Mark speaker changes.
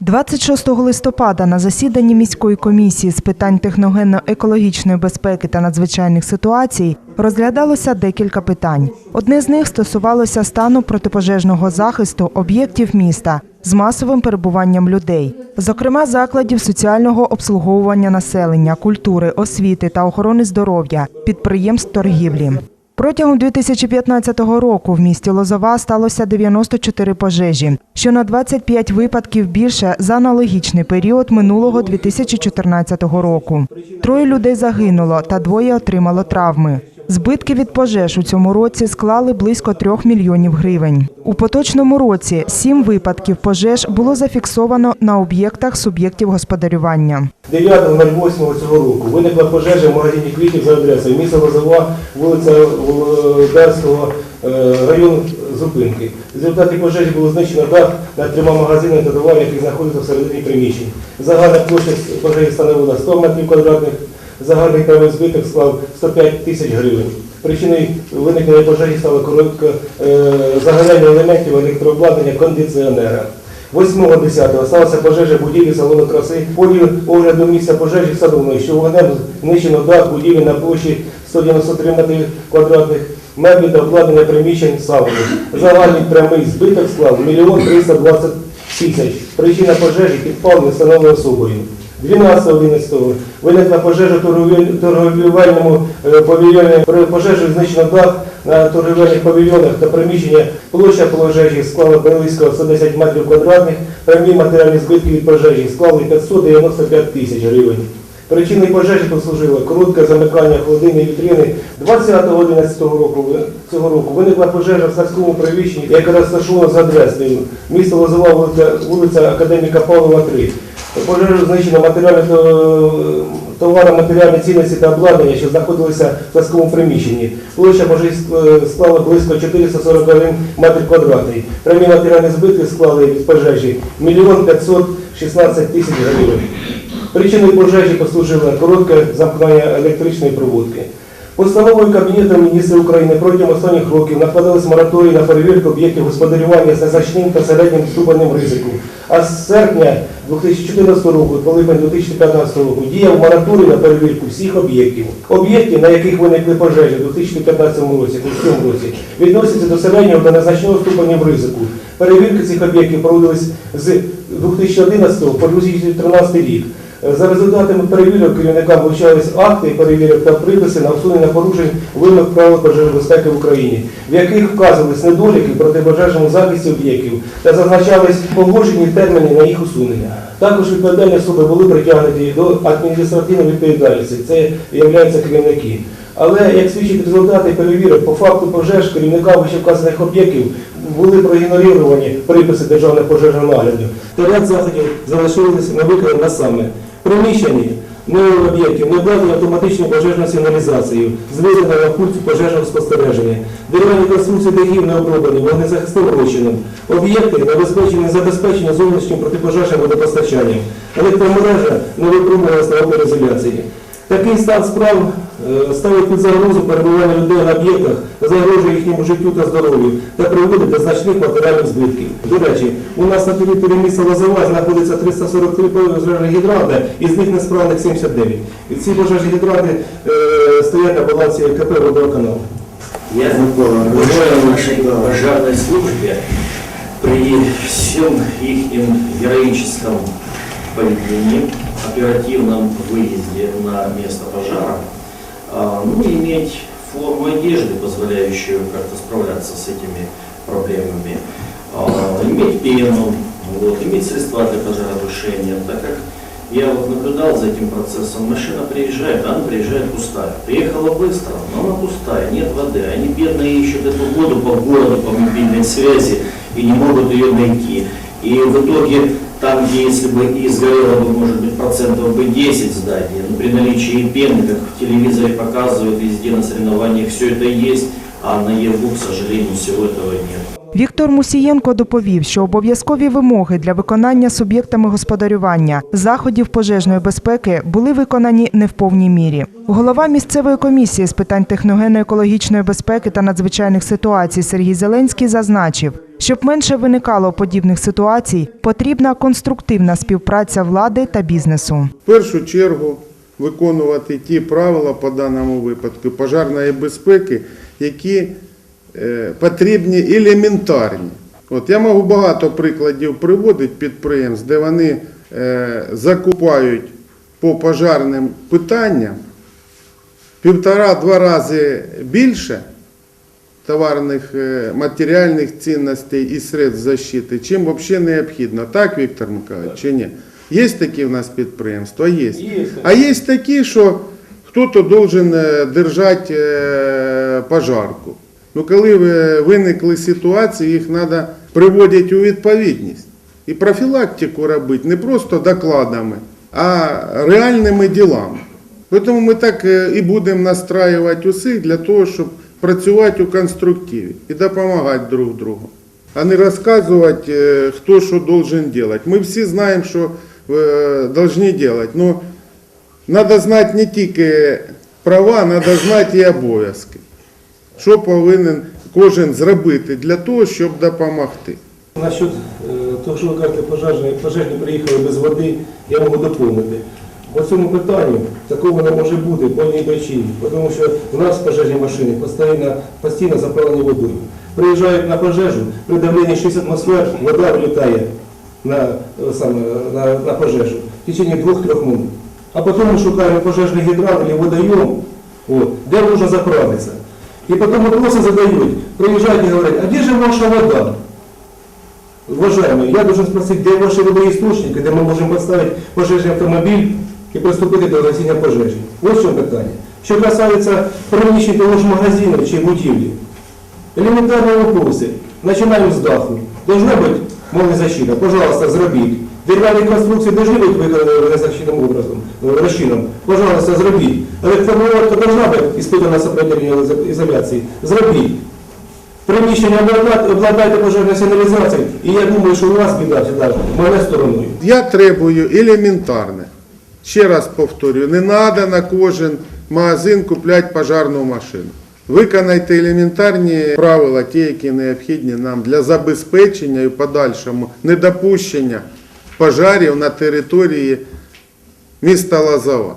Speaker 1: 26 листопада на засіданні міської комісії з питань техногенно-екологічної безпеки та надзвичайних ситуацій розглядалося декілька питань. Одне з них стосувалося стану протипожежного захисту об'єктів міста з масовим перебуванням людей, зокрема закладів соціального обслуговування населення, культури, освіти та охорони здоров'я, підприємств торгівлі. Протягом 2015 року в місті Лозова сталося 94 пожежі, що на 25 випадків більше за аналогічний період минулого 2014 року. Троє людей загинуло та двоє отримало травми. Збитки від пожеж у цьому році склали близько 3 мільйонів гривень. У поточному році сім випадків пожеж було зафіксовано на об'єктах суб'єктів господарювання.
Speaker 2: 9.08 цього року виникла пожежа в магазині квітів за адресою місто Лозова, вулиця Володарського, е, район зупинки. В результаті пожежі було знищено дах над трьома магазинами та товарів, які знаходяться всередині приміщень. Загальна площа пожежі становила 100 метрів квадратних, загальний правий збиток склав 105 тисяч гривень. Причиною виникнення пожежі стало коротке е, загоряння елементів електрообладнання кондиціонера. 8.10 сталася пожежа будівлі салону краси. Ході огляду місця пожежі встановлено, що вогнем знищено дах будівлі на площі 193 метри квадратних, меблі та обладнання приміщень сауни. Загальний прямий збиток склав 1 320 тисяч. Причина пожежі підпал встановлена особою. 12.11 виникла пожежа в торговельному е, павільйоні. При пожежі знищено дах на торговельних павільйонах та приміщення. Площа пожежі склала близько 110 метрів квадратних. Прямі матеріальні збитки від пожежі склали 595 тисяч гривень. Причиною пожежі послужило коротке замикання холодильної вітрини. 20.11 року цього року виникла пожежа в садському приміщенні, яке розташовано за адресою. Місто Лозова, вулиця Академіка Павлова 3. Пожежу знищено матеріальне товари, матеріальні цінності та обладнання, що знаходилися в садському приміщенні. Площа пожежі склала близько 441 метр квадратний. Прямі матеріальні збитки склали від пожежі 1 516 тисяч гривень. Причиною пожежі послужило коротке замкнення електричної проводки. Постановою Кабінету міністрів України протягом останніх років накладались мораторії на перевірку об'єктів господарювання з незначним та середнім ступенем ризику. А з серпня 2014 року по липень 2015 року діяв мораторій на перевірку всіх об'єктів. Об'єкти, на яких виникли пожежі у 2015 році, у цьому році, відносяться до середнього та незначного ступенів ризику. Перевірки цих об'єктів проводились з 2011 по 2013 рік. За результатами перевірок керівникам вручались акти перевірок та приписи на усунення порушень вимог правил пожежної безпеки в Україні, в яких вказувались недоліки протипожежному захисті об'єктів та зазначались погоджені терміни на їх усунення. Також відповідальні особи були притягнуті до адміністративної відповідальності. Це являються керівники. Але як свідчать результати перевірок, по факту пожеж керівника вищевказаних об'єктів були проігноровані приписи державного пожежного нагляду. Та ряд заходів залишилися на саме приміщенні нових об'єктів, не обладнані автоматичною пожежною сигналізацією, на пульті пожежного спостереження, дерев'яні конструкції дахів не оброблені, вогнезахисним розчином, об'єкти небезпечені забезпечення зовнішнім протипожежним водопостачанням, електромережа не випробувалася на опорізоляції. Такий стан справ ставить під загрозу перебування людей на об'єктах, загрожує їхньому життю та здоров'ю та приводить до значних матеріальних збитків. До речі, у нас на території міста Лозова знаходиться 343 пожежні гідранти, із них несправних 79. І ці пожежні гідранти е, стоять на балансі КП «Водоканал».
Speaker 3: Я уважаю нашей пожарной службе при всем их героическом поведении, оперативном выезде на место пожара, ну, иметь форму одежды, позволяющую как-то справляться с этими проблемами, а, иметь пену, вот, иметь средства для пожаротушения, так как я вот наблюдал за этим процессом. Машина приезжает, она приезжает пустая. Приехала быстро, но она пустая, нет воды. Они бедные ищут эту воду по городу, по мобильной связи и не могут ее найти. И в итоге там, где если бы и сгорело бы, может быть, процентов бы 10 зданий, но при наличии пены, как в телевизоре показывают, везде на соревнованиях все это есть, а на ЕРБУ, к сожалению, всего этого нет.
Speaker 1: Віктор Мусієнко доповів, що обов'язкові вимоги для виконання суб'єктами господарювання заходів пожежної безпеки були виконані не в повній мірі. Голова місцевої комісії з питань техногенно-екологічної безпеки та надзвичайних ситуацій Сергій Зеленський зазначив, щоб менше виникало подібних ситуацій, потрібна конструктивна співпраця влади та бізнесу.
Speaker 4: В першу чергу виконувати ті правила по даному випадку пожежної безпеки, які потрібні елементарні. От я можу багато прикладів приводити підприємств, де вони е, закупають по пожежним питанням півтора-два рази більше товарних е, матеріальних цінностей і средств защити, чим взагалі необхідно. Так, Віктор Миколаївич, чи ні? Є такі в нас підприємства? Є. А є такі, що хтось должен е, держати е, пожарку. Ну, коли ви- виникли ситуації, їх треба приводити у відповідність. І профілактику робити не просто докладами, а реальними ділами. Тому ми так е, і будемо настраювати усіх для того, щоб працювати у конструктиві і допомагати друг другу, а не розказувати, е, хто що должен робити. Ми всі знаємо, що повинні робити. Но треба знати не тільки права, треба знати і обов'язки. Що повинен кожен зробити для того, щоб допомогти.
Speaker 2: Насчет е, того, що ви кажете, пожежні, пожежні приїхали без води, я можу доповнити. По цьому питанню такого не може бути по одній причині, тому що в нас пожежні машини постійно, постійно заправлені водою. Приїжджають на пожежу, при давленні 60 атмосфер вода влітає на, е, саме, на, на пожежу в течение 2-3 минут. А потім ми шукаємо пожежний гідрант або водойом, от, де можна заправитися. І потім вопроси задають, приїжджають і говорять, а де же ваша вода? Уважаемые, я должен спросить, где ваши водоисточники, де ми можемо поставити пожежний автомобіль і приступити до гасіння пожежі. Ось що питання. Що касається приміщень того ж магазину чи будівлі. Елементарні вопроси. Починаємо з даху. Должна бути мовна защита. Пожалуйста, зробіть. Дерев'яні конструкції должны бути виконані незахищеним образом, э, розчином. Пожалуйста, зробіть. Електромовка должна бути іспитана сопротивлення ізоляції. Зробіть. Приміщення обладнайте пожежною сигналізацією, і я думаю, що у вас біда сюди, мене стороною.
Speaker 4: Я требую елементарне. Ще раз повторюю, не треба на кожен магазин купляти пожарну машину. Виконайте елементарні правила, ті, які необхідні нам для забезпечення і подальшому недопущення пожарів на території міста Лазова.